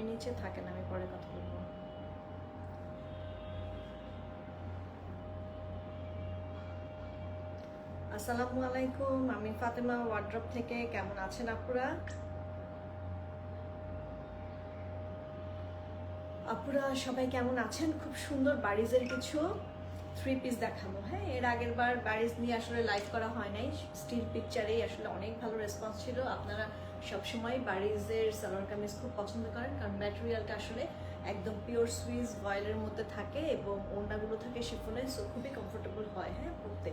আপনি নিচে থাকেন, আমি পরে কথা বলব। আসসালামু আলাইকুম, আমি ফাতেমা ওয়ার্ড্রপ থেকে, কেমন আছেন আপুরা? আপুরা, সবাই কেমন আছেন? খুব সুন্দর বাড়িজের কিছু। থ্রি পিস দেখাবো। হ্যাঁ এর আগের বার বাড়িজ নিয়ে আসলে লাইভ করা হয় নাই। স্টিল পিকচারেই আসলে অনেক ভালো রেসপন্স ছিল। আপনারা সবসময় বাড়িজের সালোয়ার কামিজ খুব পছন্দ করেন, কারণ ম্যাটেরিয়ালটা আসলে একদম পিওর সুইস ভয়েলের মধ্যে থাকে এবং ওড়নাগুলো থাকে শিফনে সো খুবই কমফোর্টেবল হয় হ্যাঁ পরতে।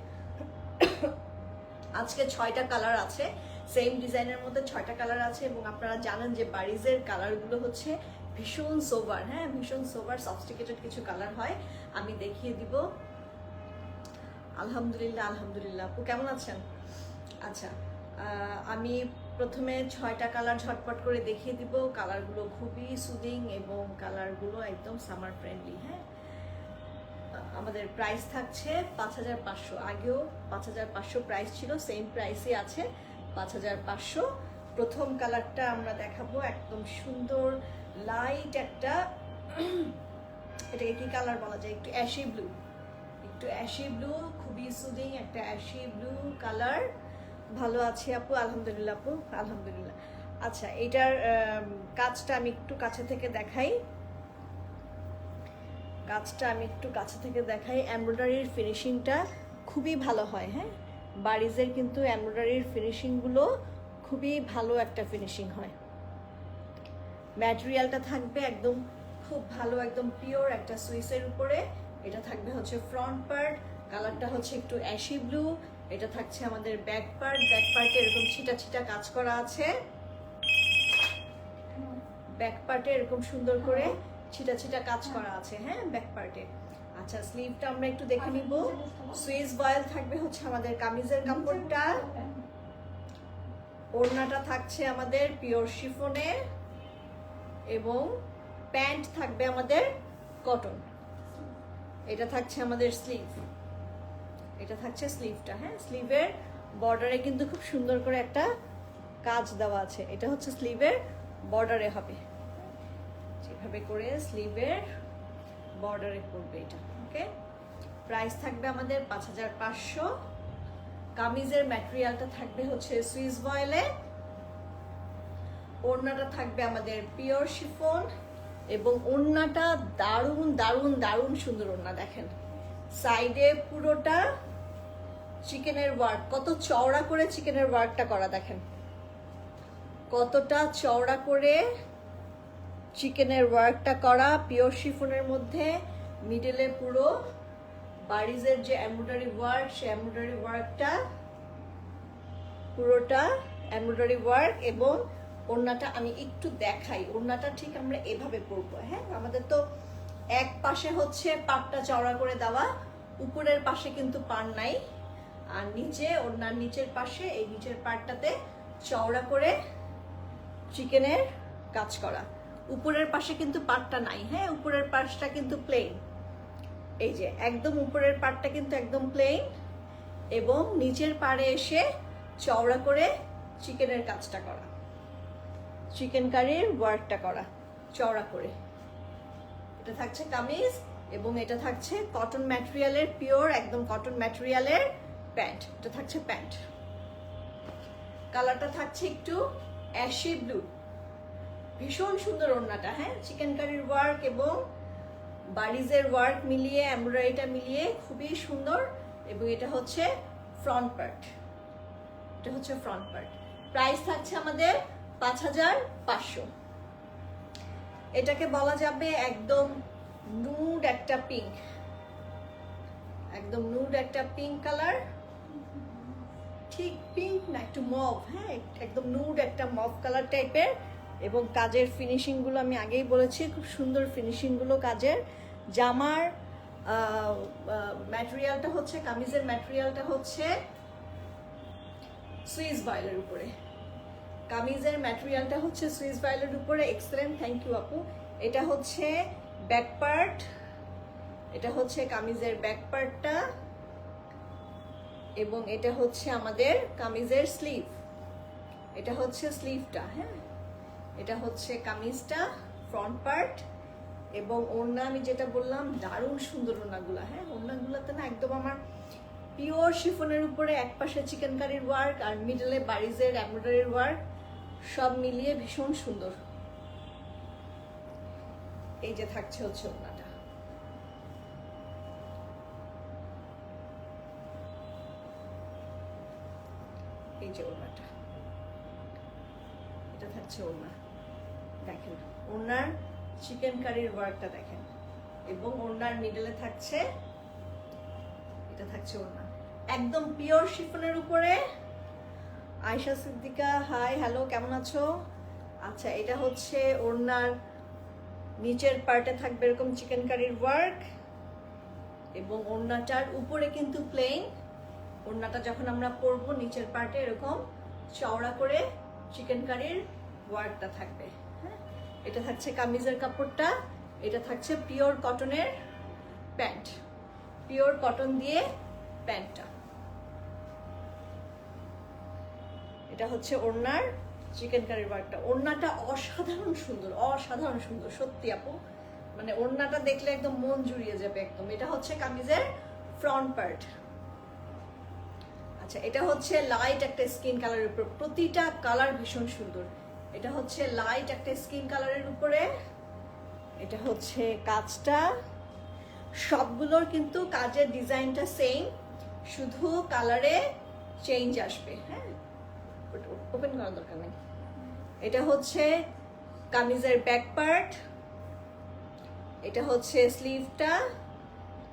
আজকে ছয়টা কালার আছে সেম ডিজাইনের মধ্যে ছয়টা কালার আছে এবং আপনারা জানেন যে বারিজের কালারগুলো হচ্ছে ভীষণ সোভার হ্যাঁ ভীষণ সোভার সফস্টিকেটেড কিছু কালার হয়। আমি দেখিয়ে দিব। আলহামদুলিল্লাহ আলহামদুলিল্লাহ। আপু, কেমন আছেন? আচ্ছা আমি প্রথমে ছয়টা কালার ঝটপট করে দেখিয়ে দিব। কালারগুলো খুবই সুদিং এবং কালারগুলো একদম সামার ফ্রেন্ডলি হ্যাঁ? আমাদের প্রাইস থাকছে পাঁচ হাজার পাঁচশো। আগেও পাঁচ হাজার পাঁচশো প্রাইস ছিল সেম প্রাইসই আছে পাঁচ হাজার পাঁচশো। প্রথম কালারটা আমরা দেখাবো একদম সুন্দর লাইট একটা। এটাকে কি কালার বলা যায়? একটু অ্যাশি ব্লু একটু অ্যাশি ব্লু খুবই সুদিং একটা অ্যাশি ব্লু কালার ভালো আছি আপু, আলহামদুলিল্লাহ আপু, আলহামদুলিল্লাহ। আচ্ছা এটার কাজটা আমি একটু কাছে থেকে দেখাই। কাজটা আমি একটু কাছে থেকে দেখাই। এমব্রয়ডারির ফিনিশিংটা খুবই ভালো হয় হ্যাঁ? বারিজের কিন্তু এমব্রয়ডারির ফিনিশিংগুলো খুবই ভালো একটা ফিনিশিং হয়। ম্যাটেরিয়ালটা থাকবে একদম খুব ভালো, একদম পিওর একটা সুইসের উপরে। এটা থাকবে হচ্ছে ফ্রন্ট পার্ট কালারটা হচ্ছে একটু অ্যাশি ব্লু এটা থাকছে আমাদের ব্যাক পার্ট ব্যাক পার্টে এরকম ছিটা ছিটা কাজ করা আছে। ব্যাক পার্টে এরকম সুন্দর করে ছিটা ছিটা কাজ করা আছে হ্যাঁ ব্যাক পার্টে আচ্ছা স্লিভটা আমরা একটু দেখে নিব। সুইস বয়েল থাকবে হচ্ছে আমাদের কামিজের কাপড়টা। ওড়নাটা থাকছে আমাদের পিওর শিফনের এবং প্যান্ট থাকবে আমাদের কটন এটা থাকছে আমাদের স্লিভ এটা থাকছে স্লিভটা হ্যাঁ? স্লিভের বর্ডারে কিন্তু খুব সুন্দর করে একটা কাজ দেওয়া আছে। এটা হচ্ছে স্লিভের বর্ডারে হবে। যেভাবে করে স্লিভের বর্ডারে করবে এটা ওকে প্রাইস থাকবে আমাদের পাঁচ হাজার পাঁচশো। কামিজের ম্যাটেরিয়ালটা থাকবে হচ্ছে সুইস বয়েলে ওড়নাটা থাকবে আমাদের পিওর শিফন এবং ওড়নাটা দারুণ দারুণ দারুণ সুন্দর ওড়না, দেখেন। সাইডে পুরোটা চিকেনের ওয়ার্ক, কত চওড়া করে চিকেনের ওয়ার্কটা করা, দেখেন। কতটা চওড়া করে চিকেনের ওয়ার্কটা করা, পিওর শিফনের মধ্যে, মিডলে পুরো বারিজের যে এমব্রয়ডারি ওয়ার্ক, সে এমব্রয়ডারি ওয়ার্কটা, পুরোটা এমব্রয়ডারি ওয়ার্ক এবং ওড়নাটা আমি একটু দেখাই। ওড়নাটা ঠিক আমরা এভাবে পরবো হ্যাঁ? আমাদের তো এক পাশে হচ্ছে পাটটা চওড়া করে দেওয়া, উপরের পাশে কিন্তু পার নাই। আর নিচে, ওড়নার নিচের পাশে, এই নিচের পাটটাতে চওড়া করে চিকেনের কাজ করা। উপরের পাশে কিন্তু পাটটা নাই হ্যাঁ? উপরের পাশটা কিন্তু প্লেন এই যে, একদম উপরের পাটটা কিন্তু একদম প্লেন এবং নিচের পাড়ে এসে চওড়া করে চিকেনের কাজটা করা। চিকেন কারির ওয়ার্কটা করা, চওড়া করে। এটা থাকছে কামিজ এবং এটা থাকছে কটন ম্যাটেরিয়ালের, পিওর একদম কটন ম্যাটেরিয়ালের প্যান্ট। এটা থাকছে প্যান্ট। কালারটা থাকছে একটু অ্যাশি ব্লু। ভীষণ সুন্দর ওড়নাটা হ্যাঁ? চিকেন কারির ওয়ার্ক এবং বারিজের ওয়ার্ক মিলিয়ে, এমব্রয়ডারিটা মিলিয়ে খুবই সুন্দর এবং এটা হচ্ছে ফ্রন্ট পার্ট। এটা হচ্ছে ফ্রন্ট পার্ট। প্রাইস থাকছে আমাদের পাঁচ হাজার পাঁচশো। এটাকে বলা যাবে একদম নুড একটা পিঙ্ক একদম নুড একটা পিঙ্ক কালার ঠিক পিঙ্ক না, একটু মভ হ্যাঁ একদম নুড একটা মভ কালার টাইপের এবং কাজের ফিনিশিংগুলো আমি আগেই বলেছি, খুব সুন্দর ফিনিশিংগুলো কাজের। জামার ম্যাটেরিয়ালটা হচ্ছে, কামিজের ম্যাটেরিয়ালটা হচ্ছে সুইস বয়েলের উপরে। কামিজের ম্যাটেরিয়ালটা হচ্ছে সুইস বয়েলের উপরে। এক্সেলেন্ট থ্যাংক ইউ আপু। এটা হচ্ছে ব্যাক পার্ট এটা হচ্ছে কামিজের ব্যাক পার্টটা এবং এটা হচ্ছে আমাদের কামিজের স্লিভ এটা হচ্ছে স্লিভটা হ্যাঁ? এটা হচ্ছে কামিজটা ফ্রন্ট পার্ট এবং ওড়না, আমি যেটা বললাম, দারুণ সুন্দর ওড়নাগুলো হ্যাঁ? ওড়নাগুলোতে না একদম আমার পিওর শিফনের উপরে এক পাশে চিকেন কারির ওয়ার্ক আর মিডলে বারিজের এমব্রয়ডারির ওয়ার্ক সব মিলিয়ে ভীষণ সুন্দর। এই যে থাকছে হচ্ছে ওড়নাটা। এই যে ওড়নাটা। এটা থাকছে ওড়না। দেখেন, ওড়নার চিকেন কারির ওয়ার্কটা দেখেন। এবং ওড়নার মিডলে থাকছে, এটা থাকছে ওড়না। একদম পিওর শিফনের উপরে আয়শা সিদ্দিকা হাই হ্যালো কেমন আছো? আচ্ছা এটা হচ্ছে ওড়নার নিচের পার্টে থাকবে এরকম চিকেন কারির ওয়ার্ক এবং ওড়নাটার উপরে কিন্তু প্লেন ওড়নাটা যখন আমরা পরবো, নিচের পার্টে এরকম চওড়া করে চিকেন কারির ওয়ার্কটা থাকবে হ্যাঁ? এটা থাকছে কামিজের কাপড়টা, এটা থাকছে পিওর কটনের প্যান্ট পিওর কটন দিয়ে প্যান্টটা এটা হচ্ছে ওড়নার চিকেন কারির ওয়ার্কটা ওড়নাটা অসাধারণ সুন্দর অসাধারণ সুন্দর, সত্যি আপু। মানে ওড়নাটা দেখলে একদম মন জুড়িয়ে যাবে একদম। এটা হচ্ছে কামিজের ফ্রন্ট পার্ট আচ্ছা এটা হচ্ছে লাইট একটা স্কিন কালারের উপর। প্রতিটা কালার ভীষণ সুন্দর। এটা হচ্ছে লাইট একটা স্কিন কালারের উপরে। এটা হচ্ছে কাজটা। সবগুলোর কিন্তু কাজের ডিজাইনটা সেম শুধু কালারে চেঞ্জ আসবে হ্যাঁ? ওপেন করার দরকার নেই। এটা হচ্ছে কামিজের ব্যাক পার্ট এটা হচ্ছে স্লিভটা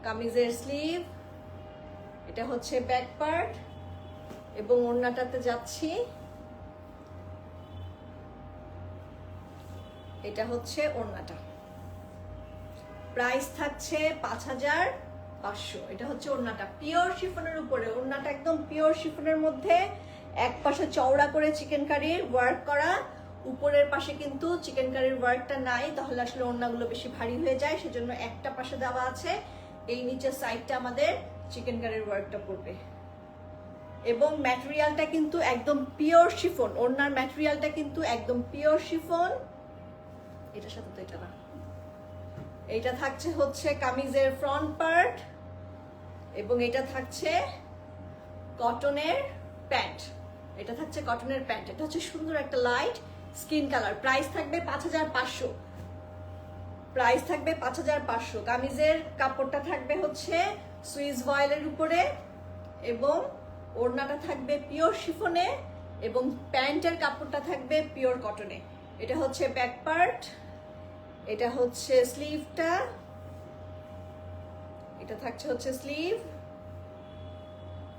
কামিজের স্লিভ এটা হচ্ছে ব্যাক পার্ট এবং ওড়নাটাতে যাচ্ছি। এটা হচ্ছে ওড়নাটা। প্রাইস থাকছে পাঁচ হাজার পাঁচশো। এটা হচ্ছে ওড়নাটা। পিওর শিফনের উপরে। ওড়নাটা একদম পিওর শিফনের মধ্যে এক পাশে চওড়া করে চিকেন কারির ওয়ার্ক করা, উপরের পাশে কিন্তু চিকেন কারির ওয়ার্কটা নাই, তাহলে আসলে ওড়নাগুলো বেশি ভারী হয়ে যায়, সেজন্য একটা পাশে দেওয়া আছে, এই নিচের সাইডটা আমাদের চিকেন কারির ওয়ার্কটা পড়বে। এবং ম্যাটেরিয়ালটা কিন্তু একদম পিওর শিফন ওড়নার ম্যাটেরিয়ালটা কিন্তু একদম পিওর শিফন এটার সাথে তো এটা না। এইটা থাকছে হচ্ছে কামিজের ফ্রন্ট পার্ট এবং এটা থাকছে কটনের প্যান্ট এটা থাকছে কটনের প্যান্ট, এটা হচ্ছে সুন্দর একটা লাইট স্কিন কালার প্রাইস থাকবে পাঁচ হাজার পাঁচশো। প্রাইস থাকবে পাঁচ হাজার পাঁচশো। কামিজের কাপড়টা থাকবে হচ্ছে সুইস ভয়েলের উপরে এবং ওড়নাটা থাকবে পিওর শিফনে এবং প্যান্টের কাপড়টা থাকবে পিওর কটনে এটা হচ্ছে ব্যাক পার্ট এটা হচ্ছে স্লিভটা এটা থাকছে হচ্ছে স্লিভ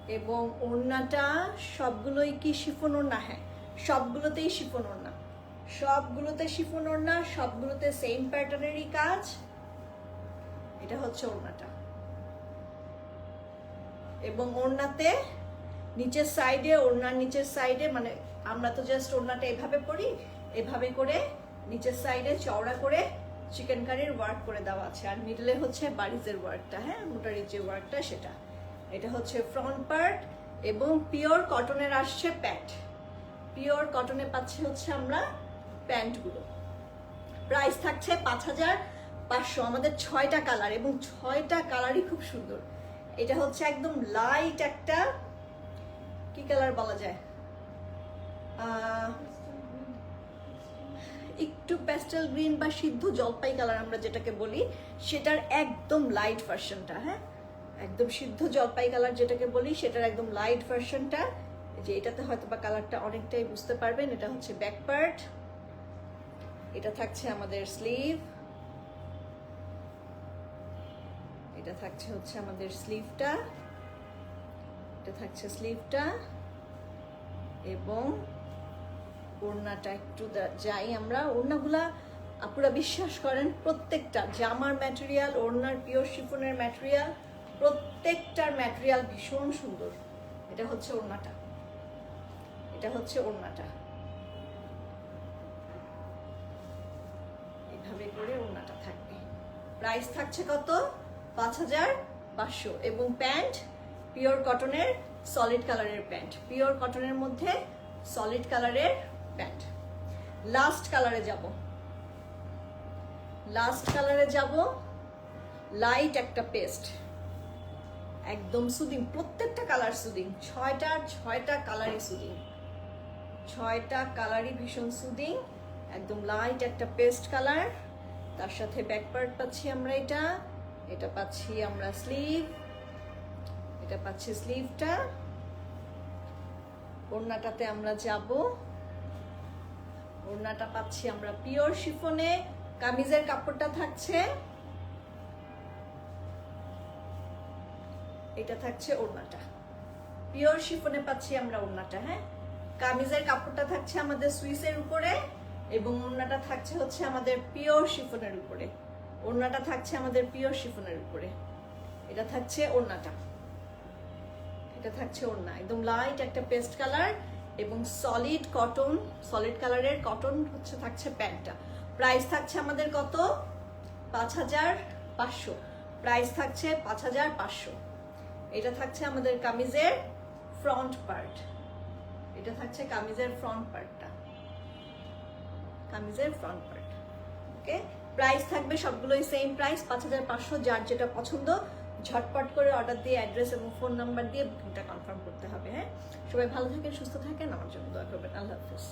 এবং ওড়নাটা সবগুলোই কি শিফন ওড়না? হ্যাঁ সবগুলোতেই শিফন ওড়না। সবগুলোতে শিফন ওড়না, সবগুলোতে সেম প্যাটার্নেরই কাজ। এটা হচ্ছে ওড়নাটা। এবং ওড়নাতে নিচের সাইডে ওড়নার নিচের সাইডে মানে আমরা তো জাস্ট ওড়নাটা এভাবে পরি, এভাবে করে নিচের সাইডে চওড়া করে চিকেন কারির ওয়ার্ক করে দেওয়া আছে। আর মিডলে হচ্ছে বাড়িজের ওয়ার্কটা হ্যাঁ মোটারির যে ওয়ার্কটা সেটা। এটা হচ্ছে ফ্রন্ট পার্ট এবং পিওর কটনের আসছে প্যান্ট পিওর কটনে পাচ্ছি হচ্ছে আমরা প্যান্টগুলো প্রাইস থাকছে পাঁচ হাজার পাঁচশো। আমাদের ছয়টা কালার এবং ছয়টা কালারই খুব সুন্দর। এটা হচ্ছে একদম লাইট একটা, কি কালার বলা যায়? একটু প্যাস্টেল গ্রিন বা সিদ্ধ জলপাই কালার আমরা যেটাকে বলি, সেটার একদম লাইট ভার্সনটা হ্যাঁ? একদম সিদ্ধ জলপাই কালার যেটাকে বলি, সেটার একদম লাইট ভার্সনটা যে এটাতে হয়তো বা কালারটা অনেকটাই বুঝতে পারবেন। এটা হচ্ছে ব্যাক পার্ট এটা থাকছে আমাদের স্লিভ এটা থাকছে হচ্ছে আমাদের স্লিভটা এটা থাকছে স্লিভটা এবং ওড়নাটা একটু যাই আমরা। ওড়নাগুলা আপনারা বিশ্বাস করেন, প্রত্যেকটা জামার ম্যাটেরিয়াল ওড়নার পিওর শিফনের ম্যাটেরিয়াল প্রত্যেকটার ম্যাটেরিয়াল ভীষণ সুন্দর। এটা হচ্ছে ওড়নাটা। এটা হচ্ছে ওড়নাটা। এভাবে করে ওড়নাটা থাকবে। প্রাইস থাকছে কত? পাঁচ হাজার পাঁচশো। এবং প্যান্ট পিওর কটনের সলিড কালারের প্যান্ট। পিওর কটনের মধ্যে সলিড কালারের প্যান্ট। লাস্ট কালারে যাব। লাস্ট কালারে যাব। লাইট একটা পেস্ট একদম সুদিং প্রত্যেকটা কালার সুদিং ছয়টা ছয়টা কালারই সুদিং ছয়টা কালারই ভীষণ সুদিং একদম লাইট একটা পেস্ট কালার তার সাথে ব্যাক পার্ট পাচ্ছি আমরা এটা। এটা পাচ্ছি আমরা স্লিভ এটা পাচ্ছি স্লিভটা ওড়নাটাতে আমরা যাব। ওড়নাটা পাচ্ছি আমরা পিওর শিফনে কামিজের কাপড়টা থাকছে। এটা থাকছে ওড়নাটা। পিওর শিফনে পাচ্ছি আমরা ওড়নাটা হ্যাঁ? কামিজের কাপড়টা থাকছে আমাদের সুইসের উপরে এবং ওড়নাটা থাকছে হচ্ছে আমাদের পিওর শিফনের উপরে। ওড়নাটা থাকছে আমাদের পিওর শিফনের উপরে। এটা থাকছে ওড়নাটা। এটা থাকছে ওড়না। একদম লাইট একটা পেস্ট কালার এবং সলিড কটন সলিড কালারের কটন হচ্ছে, থাকছে প্যান্টটা। প্রাইস থাকছে আমাদের কত? পাঁচ হাজার পাঁচশো। প্রাইস থাকছে পাঁচ হাজার পাঁচশো। এটা থাকছে আমাদের কামিজের ফ্রন্ট পার্ট এটা থাকছে কামিজের ফ্রন্ট পার্টটা কামিজের ফ্রন্ট পার্ট ওকে প্রাইস থাকবে সবগুলোই সেম প্রাইস পাঁচ হাজার পাঁচশো যার যেটা পছন্দ। ঝটপট করে অর্ডার দিয়ে অ্যাড্রেস এবং ফোন নাম্বার দিয়ে বুকিংটা কনফার্ম করতে হবে হ্যাঁ? সবাই ভালো থাকেন, সুস্থ থাকেন, আমার জন্য দোয়া করবেন। আল্লাহ হাফিজ।